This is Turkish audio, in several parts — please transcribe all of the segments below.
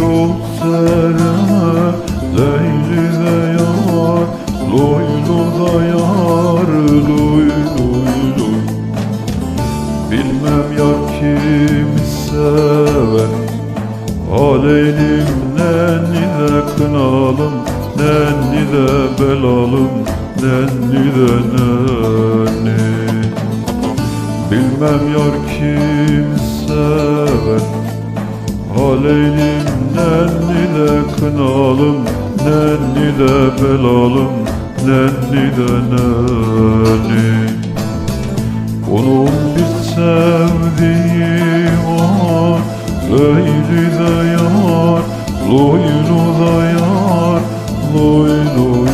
çok sever Leyli de yar Luylu da yar Luy luy luy Bilmem yar kim sever Aleylim nenni de kınalım Nenni de belalım Nenni de nenni Bilmem yar kim sever Aleylim de kınalım Nenni de belalım Nenni de nenni. Onun bir sevdiği var Leyli de yar Loylu da yar Loy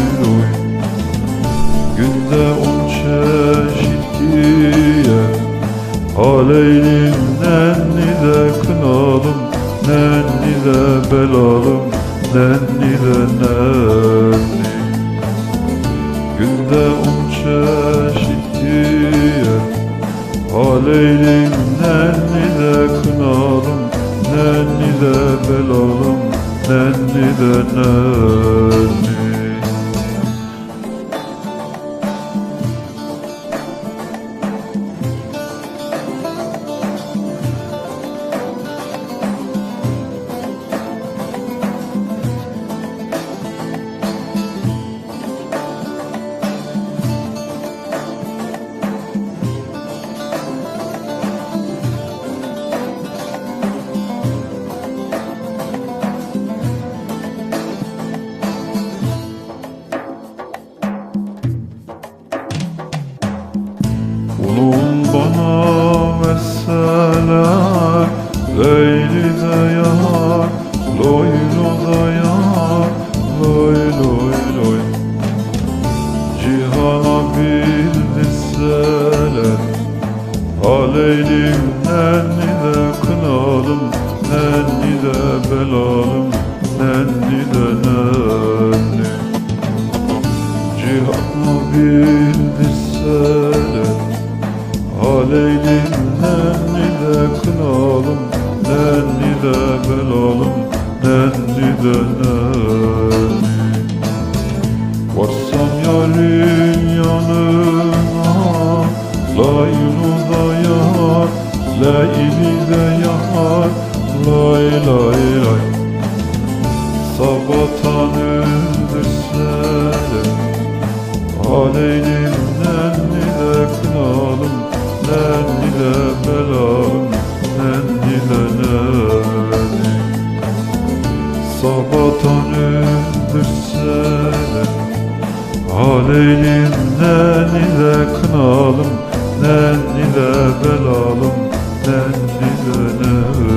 Nenni de belalım Nenni de nenni Günde on çeşit giyer. Aleylim nenni de kınalım Nenni de belalım Nenni de nenni da yar Loy loy loy Cihana bildirseler Aleylim nenni de kınalım Nenni de belalım Nenni de nenni. Cihanı bildirseler Aleylim nenni de kınalım Nenni de belalım De nenni Varsam yarın yanına Laylu da yar Leyli de yar Lay lay lay. Sabahtan öldürseler Aleylim Aleylim nenni de kınalım Nenni de belalım Nenni de nenni